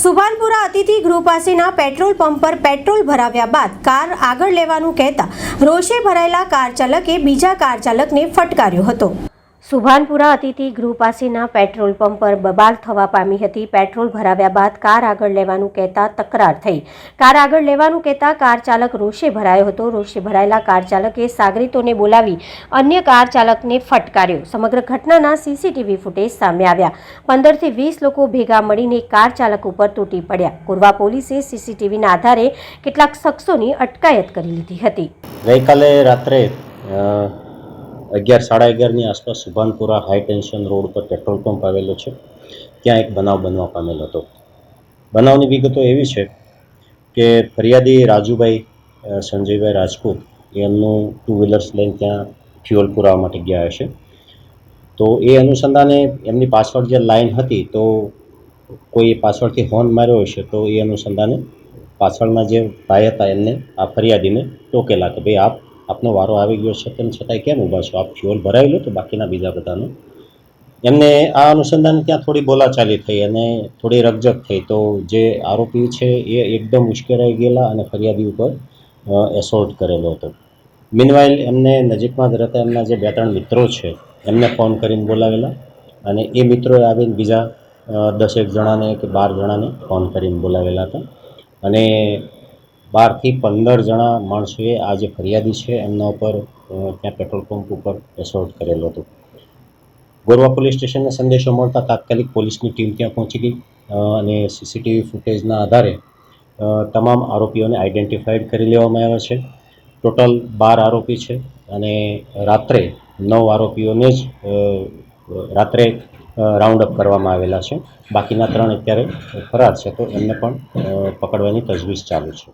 સુભાનપુરા અતિથિ ગૃહ પાસેના પેટ્રોલ પંપ પર પેટ્રોલ ભરાવ્યા બાદ કાર આગળ લેવાનું કહેતા રોષે ભરાયેલા કાર ચાલકે બીજા કાર ચાલકને ફટકાર્યો હતો. સુભાનપુરા અતિથિ ગૃહ પાસેના પેટ્રોલ પંપ પર બબાલ થવા પામી હતી. પેટ્રોલ ભરાવ્યા બાદ કાર આગળ લેવાનું કહેતા તકરાર થઈ. કાર આગળ લેવાનું કહેતા કાર ચાલક રોષે ભરાયો હતો. રોષે ભરાયેલા કાર ચાલકે સાગરીતોને બોલાવી અન્ય કાર ચાલકને ફટકાર્યો. સમગ્ર ઘટનાના સીસીટીવી ફૂટેજ સામે આવ્યા. પંદરથી વીસ લોકો ભેગા મળીને કાર ચાલક ઉપર તૂટી પડ્યા. કોરવા પોલીસે સીસીટીવીના આધારે કેટલાક શખ્સોની અટકાયત કરી લીધી હતી. ગઈકાલે રાત્રે અગિયાર, સાડા અગિયારની આસપાસ સુભાનપુરા હાઈ ટેન્શન રોડ પર પેટ્રોલ પંપ આવેલો છે. ત્યાં એક બનાવ બનવા પામેલો હતો. બનાવની વિગતો એવી છે કે ફરિયાદી રાજુભાઈ સંજયભાઈ રાજપૂત એમનું ટુ વ્હીલર્સ લઈને ત્યાં ફ્યુઅલ પુરાવા માટે ગયા હશે. તો એ અનુસંધાને એમની પાછળ જે લાઈન હતી, તો કોઈ પાછળથી હોર્ન માર્યો હશે, તો એ અનુસંધાને પાછળના જે ભાઈ હતા, એમને આ ફરિયાદીને ટોકેલા કે ભાઈ આપ આપનો વારો આવી ગયો છે, તેમ છતાંય કેમ ઊભા છો? આપ ફ્યુઅલ ભરાવી લો તો બાકીના બીજા બધાનું. એમને આ અનુસંધાને ત્યાં થોડી બોલાચાલી થઈ અને થોડી રકઝક થઈ? તો જે આરોપી છે એ એકદમ ઉશ્કેરાઈ ગયેલા અને ફરિયાદી ઉપર એસોલ્ટ કરેલો હતો. મીનવાઇલ એમને નજીકમાં જ રહેતા એમના જે બે ત્રણ મિત્રો છે, એમને ફોન કરીને બોલાવેલા અને એ મિત્રોએ આવીને બીજા દસેક જણાને કે બાર જણાને ફોન કરીને બોલાવેલા હતા. અને બારથી પંદર જણા માણસોએ આ જે ફરિયાદી છે, એમના ઉપર ત્યાં પેટ્રોલ પંપ ઉપર એસોલ્ટ કરેલો હતો. ગોરવા પોલીસ સ્ટેશનને સંદેશો મળતા તાત્કાલિક પોલીસની ટીમ ત્યાં પહોંચી ગઈ અને સીસીટીવી ફૂટેજના આધારે તમામ આરોપીઓને આઈડેન્ટિફાઈડ કરી લેવામાં આવ્યા છે. ટોટલ બાર આરોપી છે અને રાત્રે નવ આરોપીઓને જ રાત્રે રાઉન્ડ અપ કરવામાં આવેલા છે. બાકીના ત્રણ અત્યારે ફરાર છે, તો એમને પણ પકડવાની તજવીજ ચાલુ છે.